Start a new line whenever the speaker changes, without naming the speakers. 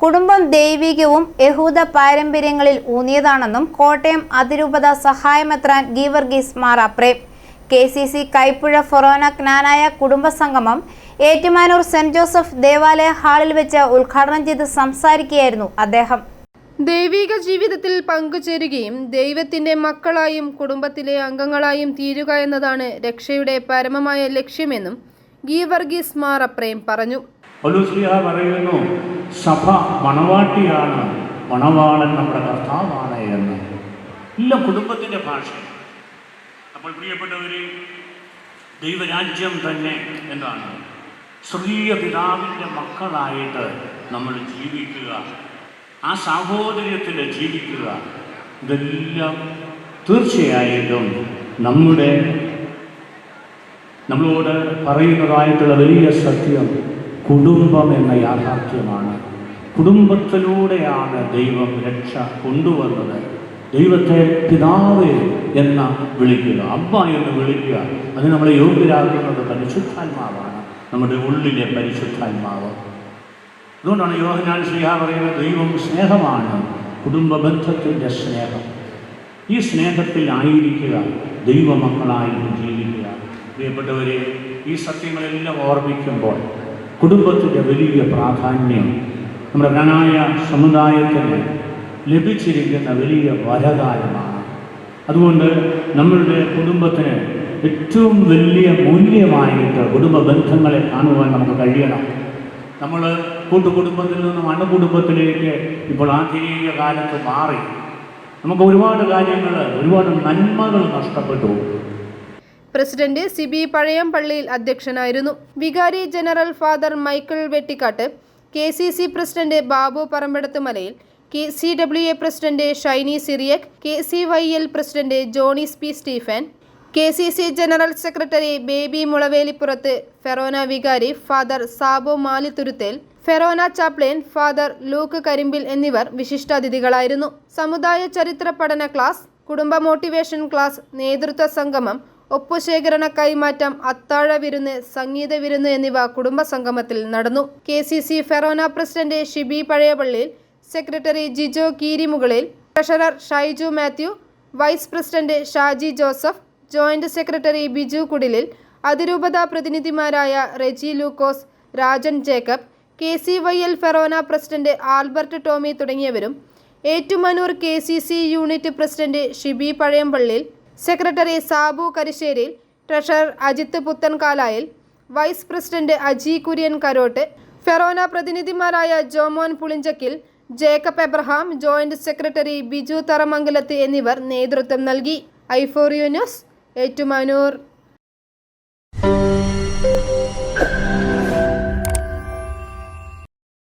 കുടുംബം ദൈവികവും യഹൂദ പാരമ്പര്യങ്ങളിൽ ഊന്നിയതാണെന്നും കോട്ടയം അതിരൂപത സഹായമെത്രാൻ Geevarghese മാറാപ്രേ. K C C Kaipuzha ഫൊറോന ജ്ഞാനായ കുടുംബസംഗമം ഏറ്റുമാനൂർ സെന്റ് ജോസഫ് ദേവാലയ ഹാളിൽ വെച്ച് ഉദ്ഘാടനം ചെയ്ത് സംസാരിക്കുകയായിരുന്നു അദ്ദേഹം.
ദൈവിക ജീവിതത്തിൽ പങ്കുചേരുകയും ദൈവത്തിന്റെ മക്കളായും കുടുംബത്തിലെ അംഗങ്ങളായും തീരുക എന്നതാണ് രക്ഷയുടെ പരമമായ ലക്ഷ്യമെന്നും ഗീവർഗീസ് മാറപ്രേം പറഞ്ഞു.
പൗലോസ്ലിഹ പറയുന്നു സഭ മണവാട്ടിയാണ് മണവാളൻ നമ്മുടെ കർത്താവാണ് എന്ന്. ഇല്ല കുടുംബത്തിന്റെ ഭാഷ അപ്പോൾ പ്രിയപ്പെട്ടവരെ ദൈവരാജ്യം തന്നെ എന്താണ് സ്ത്രീയ പിതാവിന്റെ മക്കളായിട്ട് നമ്മൾ ജീവിക്കുക ആ സാഹോദര്യത്തിൽ ജീവിക്കുക ഇതെല്ലാം തീർച്ചയായിട്ടും നമ്മുടെ നമ്മളോട് പറയുന്നതായിട്ടുള്ള വലിയ സത്യം കുടുംബം എന്ന യാഥാർത്ഥ്യമാണ്. കുടുംബത്തിലൂടെയാണ് ദൈവം രക്ഷ കൊണ്ടുവന്നത്. ദൈവത്തെ പിതാവ് എന്ന വിളിക്കുക അമ്മ എന്ന് വിളിക്കുക അത് നമ്മളെ യോഗ്യരാക്കുന്നത് പരിശുദ്ധാത്മാവാണ്. നമ്മുടെ ഉള്ളിലെ പരിശുദ്ധാത്മാവ്. അതുകൊണ്ടാണ് യോഹനാൻ ശ്രീഹ പറയുന്നത് ദൈവം സ്നേഹമാണ് കുടുംബ ബന്ധത്തിന്റെ സ്നേഹം. ഈ സ്നേഹത്തിൽ ആയിരിക്കുക ദൈവമക്കളായി ജീവിക്കുക. പ്രിയപ്പെട്ടവരെ ഈ സത്യങ്ങളെല്ലാം ഓർമ്മിക്കുമ്പോൾ കുടുംബത്തിന്റെ വലിയ പ്രാധാന്യം നമ്മുടെ ഗണായ സമുദായത്തിന് ലഭിച്ചിരിക്കുന്ന വലിയ വരദാനമാണ് അതുകൊണ്ട് നമ്മളുടെ കുടുംബത്തിന് ഏറ്റവും വലിയ മൂല്യമായിട്ട് കുടുംബ ബന്ധങ്ങളെ കാണുവാൻ നമുക്ക് കഴിയണം. നമ്മൾ കൂട്ടുകുടുംബത്തിൽ നിന്നും അണുകുടുംബത്തിലേക്ക് ഇപ്പോൾ ആധുനിക കാലത്ത് മാറി. നമുക്ക് ഒരുപാട് കാര്യങ്ങൾ ഒരുപാട് നന്മകൾ നഷ്ടപ്പെട്ടു.
പ്രസിഡന്റ് സിബി പഴയംപള്ളിയിൽ അധ്യക്ഷനായിരുന്നു. വികാരി general father Michael Vettikattu K C C president Babu Parambadath Malayil K C W A president Shiny Cyriac K C Y L president Johnis P Stephen K C C general secretary Baby Mulavelippurath Forane വികാരി father Sabo Malithuruthel Forane chaplain father Luke Karimpil എന്നിവർ വിശിഷ്ടാതിഥികളായിരുന്നു. സമുദായ ചരിത്ര പഠന class കുടുംബ motivation class നേതൃത്വ സംഗമം ഒപ്പുശേഖരണ കൈമാറ്റം അത്താഴ വിരുന്ന് സംഗീത വിരുന്ന് എന്നിവ കുടുംബസംഗമത്തിൽ നടന്നു. K C C Forane president Shibi Pazhayapallil secretary Jijo Keerimukalil treasurer Shaiju Mathew vice president Shaji Joseph joint secretary Biju Kudilil അതിരൂപത പ്രതിനിധിമാരായ Reji Lukose Rajan Jacob K C Y L Forane president Albert Tomy തുടങ്ങിയവരും Ettumanoor K C C unit president Shibi Pazhayampallil secretary Sabu Karisseril treasurer Ajith Puthenkalayil vice president Aji Kurian Karottu Forane പ്രതിനിധിമാരായ Jomon Pulinchakkil Jacob Abraham joint secretary Biju Tharamangalath എന്നിവർ നേതൃത്വം നൽകി. ഐഫോറിയോ news Ettumanoor.